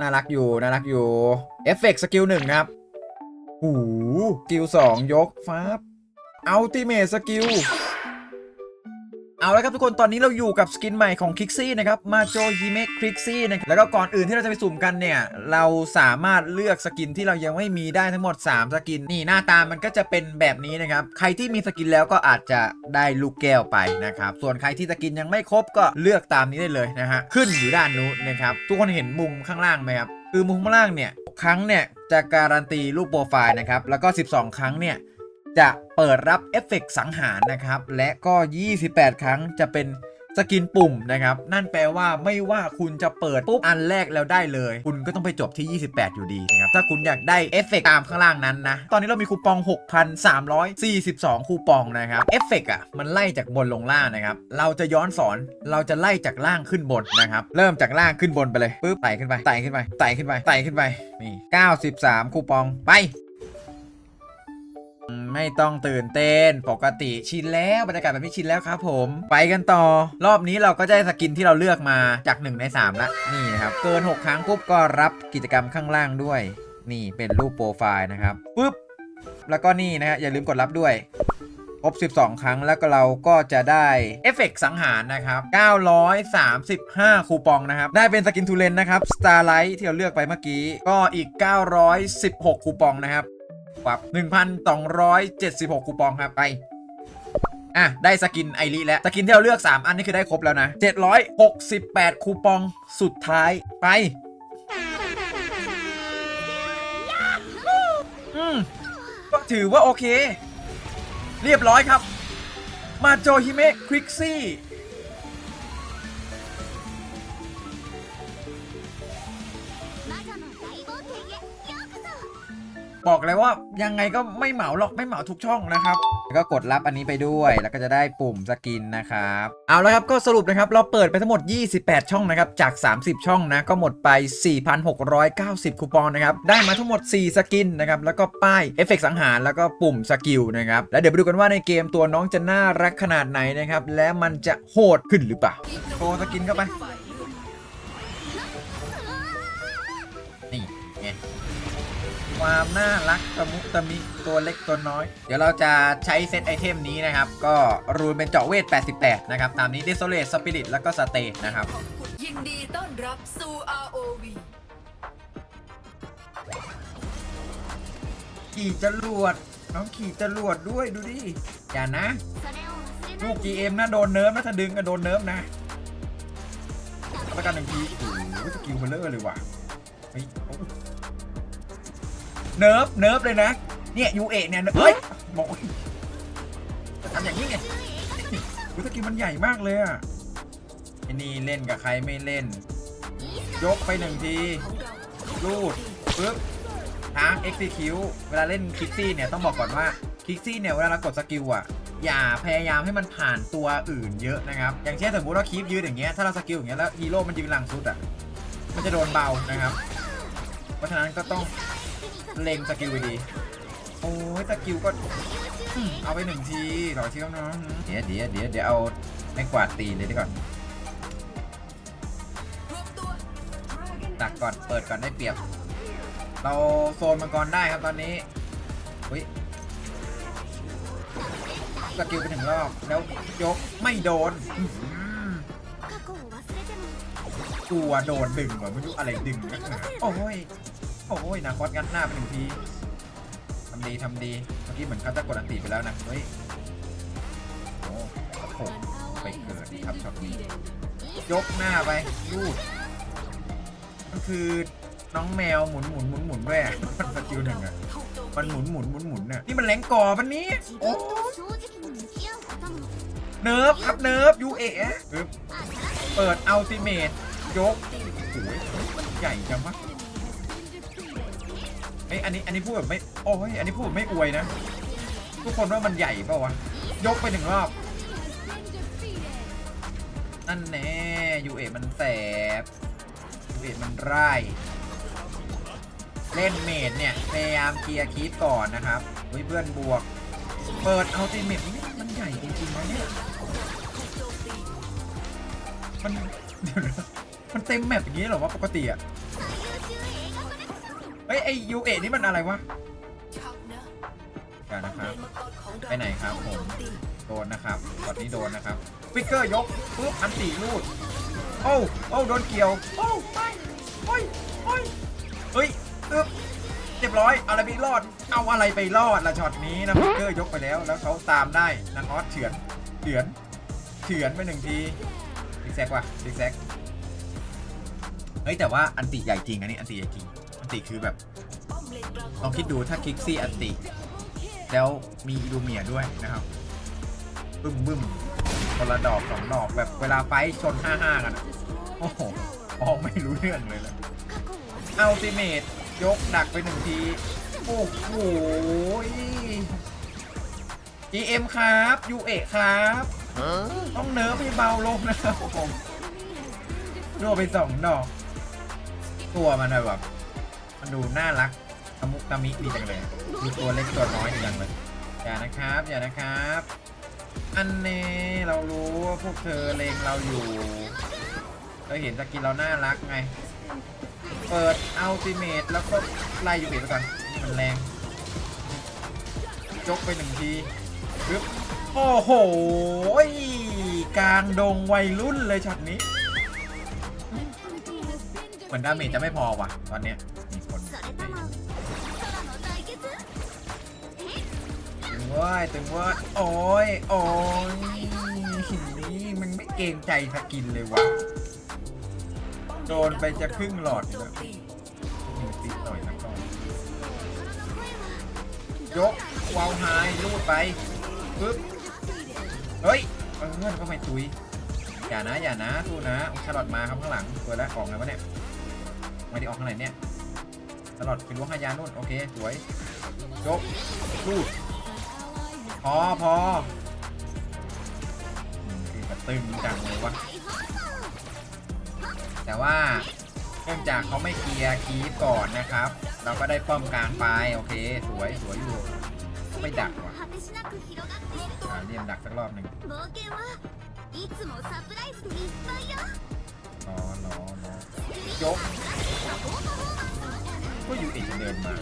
น่ารักอยู่น่ารักอยู่เอฟเฟกต์สกิลหนึ่งครับหูสกิลสองยกฟ้าอัลติเมทสกิล เอาละครับทุกคนตอนนี้เราอยู่กับสกินใหม่ของคลิกซี่นะครับมาโจฮิเมะคริกซี่นะครับแล้วก็ก่อนอื่นที่เราจะไปสุ่มกันเนี่ย เราสามารถเลือกสกินที่เรายังไม่มีได้ทั้งหมด 3 สกิน นี่หน้าตามันก็จะเป็นแบบนี้นะครับ ใครที่มีสกินแล้วก็อาจจะได้ลูกแก้วไปนะครับ ส่วนใครที่สกินยังไม่ครบก็เลือกตามนี้ได้เลยนะฮะขึ้นอยู่ด้านนู้นนะครับทุกคนเห็นมุมข้างล่างไหมครับคือมุมข้างล่างเนี่ยครั้งเนี่ยจะการันตีรูปโปรไฟล์นะครับแล้วก็ 12 ครั้งเนี่ย จะเปิดรับเอฟเฟกต์สังหารนะครับ และก็ 28 ครั้งจะเป็นสกินปุ่มนะครับ นั่นแปลว่าไม่ว่าคุณจะเปิดปุ๊บอันแรกแล้วได้เลย คุณก็ต้องไปจบที่ 28 อยู่ดีนะครับ ถ้าคุณอยากได้เอฟเฟกต์ตามข้างล่างนั้นนะ ตอนนี้เรามีคูปอง 6,342 คูปองนะครับ เอฟเฟกต์อะ มันไล่จากบนลงล่างนะครับ เราจะย้อนสอนเราจะไล่จากล่างขึ้นบนนะครับ เริ่มจากล่างขึ้นบนไปเลยปุ๊บไต่ขึ้นไปไต่ขึ้นไปไต่ขึ้นไปไต่ขึ้นไปนี่ 93 คูปองไป ไม่ต้องตื่นเต้น ปกติชินแล้วบรรยากาศแบบนี้ชินแล้วครับผม ไปกันต่อ รอบนี้เราก็จะได้สกินที่เราเลือกมาจาก 1 ใน 3 ละ นี่นะครับ เกิน 6 ครั้งปุ๊บก็รับกิจกรรมข้างล่างด้วย นี่เป็นรูปโปรไฟล์นะครับปุ๊บแล้วก็นี่นะฮะอย่าลืมกดรับด้วยครบ 12 ครั้งแล้วก็เราก็จะได้เอฟเฟกต์สังหารนะครับ 935 คูปองนะครับ ได้เป็นสกินทูเลนนะครับ Starlight ที่เราเลือกไปเมื่อกี้ ก็อีก 916 คูปองนะครับ ปรับ 1,276 คูปองครับไปอะ ได้สกินไอริแล้ว สกินที่เราเลือก 3 อัน นี้คือได้ครบแล้วนะ 768 คูปองสุดท้ายไป อืมก็ถือว่าโอเค เรียบร้อยครับ มาโจฮิเมะควิกซี่ บอกเลยว่ายังไงก็ไม่เหมาหรอกไม่เหมาทุกช่องนะครับแล้วก็กดรับอันนี้ไปด้วยแล้วก็จะได้ปุ่มสกินนะครับเอาละครับก็สรุปนะครับเราเปิดไปทั้งหมด 28 ช่องนะครับจาก 30 ช่องนะก็หมดไป 4,690 คูปองนะครับได้มาทั้งหมด 4 สกินนะครับแล้วก็ป้ายเอฟเฟกต์สังหารแล้วก็ปุ่มสกิลนะครับแล้วเดี๋ยวไปดูกันว่าในเกมตัวน้องจะน่ารักขนาดไหนนะครับและมันจะโหดขึ้นหรือเปล่าโชว์สกินเข้าไป ความน่ารักตะมุตะมิตัวเล็กตัวน้อย เดี๋ยวเราจะใช้เซตไอเทมนี้นะครับ ก็รูนเป็นเจาะเวท 88 นะครับ ตามนี้ Desolate Spirit แล้วก็สเต t นะครับยินดีต้อนรับสู่ ROV ขี่จรวดน้องขี่จรวดด้วยดูดิอย่านะลูก GM นะโดนเนิร์ฟนะถ้าดึงก็โดนเนิร์ฟนะแล้วกันหนึ่งทีโอ้โหสกิลเบลเลอร์เลยว่ะเฮ้ย เนิร์ฟเนิร์ฟเลยนะ เนี่ยยูเอะเนี่ยเฮ้ยบอกจะทำอย่างนี้ไงอุ๊ยสกิลมันใหญ่มากเลยอะไอ้นี่เล่นกับใครไม่เล่น ยกไปหนึ่งทีรูดปึ๊บทาง execute เวลาเล่นคิกซี่เนี่ยต้องบอกก่อนว่าคิกซี่เนี่ยเวลาเรากดสกิลอะอย่าพยายามให้มันผ่านตัวอื่นเยอะนะครับ อย่างเช่นสมมติว่าคีปยืนอย่างเงี้ยถ้าเราสกิลอย่างเงี้ยแล้วฮีโร่มันยืนหลังสุดอะมันจะโดนเบานะครับ เพราะฉะนั้นก็ต้อง เล็งสกิลไปดีโอ้ยสกิลก็เอาไปหนึ่งทีหล่อเชื่อมน้องเดี๋ยวเดี๋ยวเดี๋ยวเดี๋ยวเอาใมงกวาดตีเลยดีกว่าตักก่อนเปิดก่อนได้เปรียบ เราโซนมังกรได้ครับตอนนี้อุ้ยสกิลไปถึงรอบแล้วยกไม่โดนกลัวโดนดึงเหมือนไม่รู้อะไรดึงนะกหโอ้ย โอ้ยนาคอสงัดหน้าไปหนึ่งทีทำดีทำดีเมื่อกี้เหมือนเขาจะกดอันตีไปแล้วนะเฮ้ยโอ้โหไปเกิดครับช็อตนี้ยกหน้าไปรูดมันคือน้องแมวหมุนหมุนหมุนหมุนด้วยมันสกิลหนึ่งอะมันหมุนหมุนหมุนหมุนน่ะนี่มันแรงก่อปันนี้โอ้เนิร์ฟครับเนิร์ฟยูเอะเปิดอัลติเมตยกโอ้ยใหญ่จังวะ ไอยอันนี้อันนี้พูดแบบไม่โอ้ยอันนี้พูดแบบไม่อวยนะ ทุกคนว่ามันใหญ่เปล่าวะยกไปหนึ่งรอบนั่นแน่ยูเอมันแสบยูเอมันไร่เล่นเมดเนี่ยพยายามเคลียร์คีฟก่อนนะครับเฮ้ยเพื่อนบวก เปิดเอาตีเมดนี่มันใหญ่จริงๆนะเนี่ยมันมันเต็มแมปอย่างนี้เหรอวะปกติอะ ฮ้ยไอยูเอนี่มันอะไรวะชันนะครับ ไปไหนครับผม โดนนะครับตอนนี้โดนนะครับฟิกเกอร์ยกปุ๊บอันตีรูด โอ้โอ้โดนเกี่ยว โอ้ไม่โอ้ยโอ้ยเฮ้ยอึ๊บเรียบร้อยอะไรไปรอด เอาอะไรไปรอดละช็อตนี้นะฟิกเกอร์ยกไปแล้ว แล้วเขาตามได้นางออสเฉือนเฉือนเฉือนไปหนึ่งทีซิกแซกว่ะซิกแซกเฮ้ยแต่ว่าอันติใหญ่จริงอันนี้อันติใหญ่จริง อันติคือแบบลองคิดดูถ้าคิกซี่อันติ แล้วมีอีลูเมียด้วยนะครับ บึ้มบึ้มคนละดอกสองดอกแบบเวลาไฟท์ชน5-5กันอะโอ้โหมองไม่รู้เรื่องเลยนะอัลติเมตยกดักไปหนึ่งที โอ้โห GM ครับยูเอครับต้องเนิร์ฟให้เบาลงนะครับผมโดนไปสองดอก ตัวมันแบบ มันดูน่ารักตะมุตะมิดีจังเลยดูตัวเล็กตัวน้อยดีจังเลย อย่านะครับ อย่านะครับ อันเน่เรารู้ว่าพวกเธอเลงเราอยู่ เราเห็นสกินเราน่ารักไง เปิดอัลติเมตแล้วก็ไล่ยูเบตไปก่อนนี่มันแรงยกไปหนึ่งทีปึ๊บโอ้โหกลางดงวัยรุ่นเลยช็อตนี้ เหมือนดาเมจจะไม่พอว่ะ ตอนเนี้ย ว่าแต่ว่าโอ้ยโอ้ยหินนี้มันไม่เกรงใจสกินเลยวะโดนไปจะครึ่งหลอดแล้ยิงติดหน่อยนะก่อนยกวาวไฮลูดไปปึ๊บเฮ้ยเพื่อนก็ไม่ตุยอย่านะอย่านะตู้นะสลอดมาครับข้างหลังตัวแล้วออกไงวะเนี่ยไม่ได้ออกข้างไหนเนี่ยสลอดเป็นล้วงหายานุ่นโอเคสวยยกลูด พอพอคือกระตึงจังเลยวะแต่ว่าเนื่องจากเขาไม่เคลียร์คีก่อนนะครับ เราก็ได้ป้อมกลางไปโอเค สวยสวยอยู่ไม่ดักว่ะเรียนดักสักรอบหนึ่งรอรอรอยกก็อยู่อีกเดินมา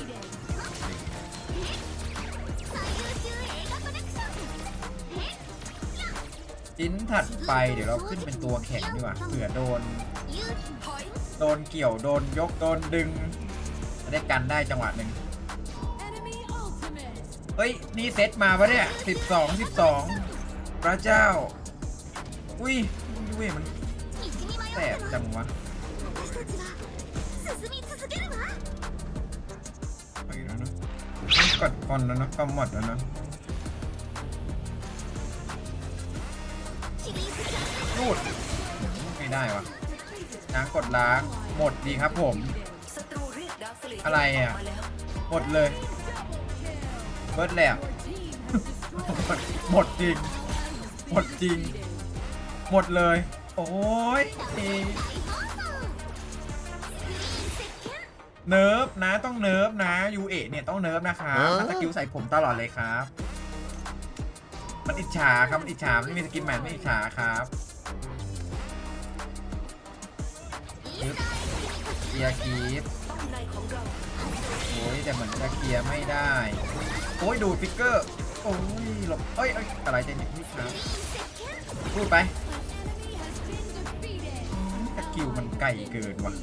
ชิ้นถัดไปเดี๋ยวเราขึ้นเป็นตัวแข็งดีกว่าเผื่อโดน โดนเกี่ยวโดนยกโดนดึงได้กันได้จังหวะหนึ่งเฮ้ย นี่เซตมาปะเนี่ยสิบสองสิบสองพระเจ้า อุ้ยอุ้ยมันแสบจังวะไปแล้วนะกดก่อนแล้วนะกำหมดแล้วนะ รูดไม่ได้วะล้างกดล้างหมดดีครับผมศัตรูเรียกดาวสเลตอะไรอะกมาแล้วหมดเลยเบิร์ดแล้วหมดหมดจริงหมดจริง หมดเลย โอ้ยเนิร์ฟนะต้องเนิร์ฟนะยูเอเนี่ยต้องเนิร์ฟนะครับถ้าสกิลใส่ผมตลอดเลยครับ มันอิจฉาครับ มันอิจฉาไม่มีสกินแมนไม่อิจฉาครับ ยึดเคลียร์คีฟป้อมในของเราโอ้ยแต่เหมือนจะเคลียร์ไม่ได้ โอ้ยดูฟิกเกอร์ โอ้ยหลบเอ้ยเอ้ยอะไรจะเนี่ยนี่ครับพูดไปอืมสกิลมันไกลเกินว่ะ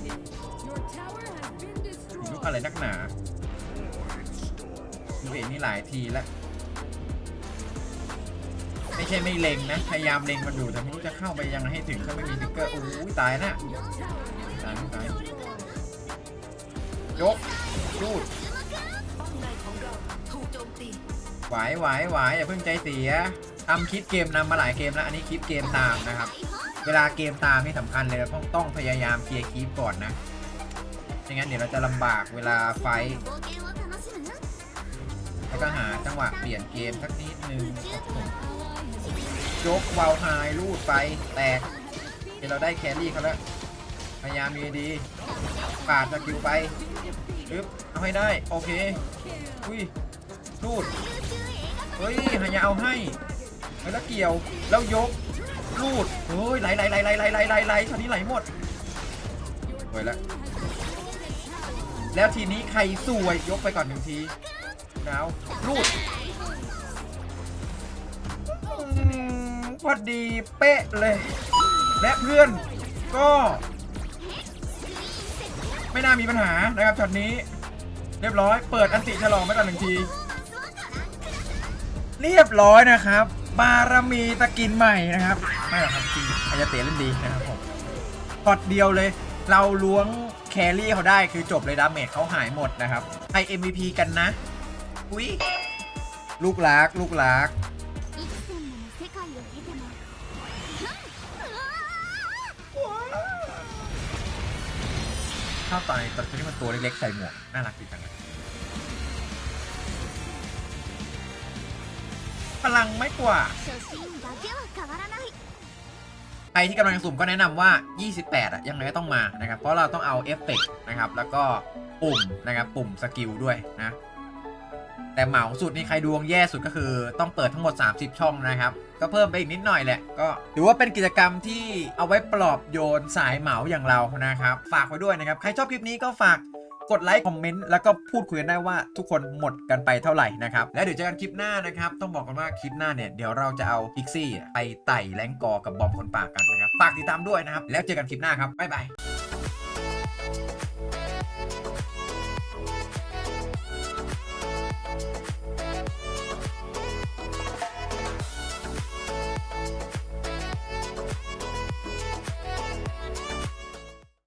ลูกอะไรนักหนาดูเอ็นี่หลายทีแล้ว ไม่ใช่ไม่เล็งนะ พยายามเล็งมันอยู่แต่ไม่รู้จะเข้าไปยังไงให้ถึงถ้าไม่มีทิกเกอร์อู้ตายนะตายตายยกยูดหวายหวายหวายอย่าเพิ่งใจเสียทำคลิปเกมนำมาหลายเกมแล้วอันนี้คลิปเกมตามนะครับ เวลาเกมตามนี่สำคัญเลยต้องต้องพยายามเคลียร์คลิปก่อนนะไม่งั้นเดี๋ยวเราจะลำบากเวลาไฟแล้วก็หาจังหวะเปลี่ยนเกมสักนิดนึง ยกวาวไฮลูดไปแตกเดี๋ยวเราได้แครี่เขาแล้วพยายามมีดีปาดสกิลไปปึ๊บเอาให้ได้ โอเคอุ้ยลูดเฮ้ยหายาเอาให้แล้วเกี่ยวแล้วยกลูดเฮ้ยไหลไหลไหลไหลไหลไหลไหลไหลคราวนี้ไหลหมดสวยแล้วแล้วทีนี้ใครสวยยกไปก่อนหนึ่งทีดาวรูด พอดีเป๊ะเลย และเพื่อนก็ ไม่น่ามีปัญหานะครับช็อตนี้ เรียบร้อย เปิดอันติฉลองไม่ก่อนหนึ่งที เรียบร้อยนะครับ บารมีตะกินใหม่นะครับไม่หรอกครับจริงอายาเตเล่นดีนะครับผมพอดเดียวเลย เราล้วงแครี่เขาได้คือจบเลยดาเมจเขาหายหมดนะครับใไอ MVP กันนะ อุ้ยลูกลากลูกลาก 世界を経てもうわ ชอบตอนในตอนที่มันตัวเล็กๆใส่หมวก น่ารักดีจังเลยพลังไม่กว่า 初心だけは変わらない ใครที่กำลังสุ่มก็แนะนำว่า 28 อ่ะ ยังไงก็ต้องมานะครับ เพราะเราต้องเอาเอฟเฟกต์นะครับ แล้วก็ปุ่มนะครับ ปุ่มสกิลด้วยนะ แต่เหมาสุดนี่ใครดวงแย่สุดก็คือต้องเปิดทั้งหมด 30 ช่องนะครับ ก็เพิ่มไปอีกนิดหน่อยแหละ ก็ถือว่าเป็นกิจกรรมที่เอาไว้ปลอบโยนสายเหมาอย่างเรานะครับ ฝากไว้ด้วยนะครับ ใครชอบคลิปนี้ก็ฝากกดไลค์คอมเมนต์แล้วก็พูดคุยกันได้ว่าทุกคนหมดกันไปเท่าไหร่นะครับ แล้วเดี๋ยวเจอกันคลิปหน้านะครับ ต้องบอกกันว่าคลิปหน้าเนี่ยเดี๋ยวเราจะเอาพิกซี่ไปไต่แรงกอกับบอมคนปากกันนะครับ ฝากติดตามด้วยนะครับ แล้วเจอกันคลิปหน้าครับบ๊ายบาย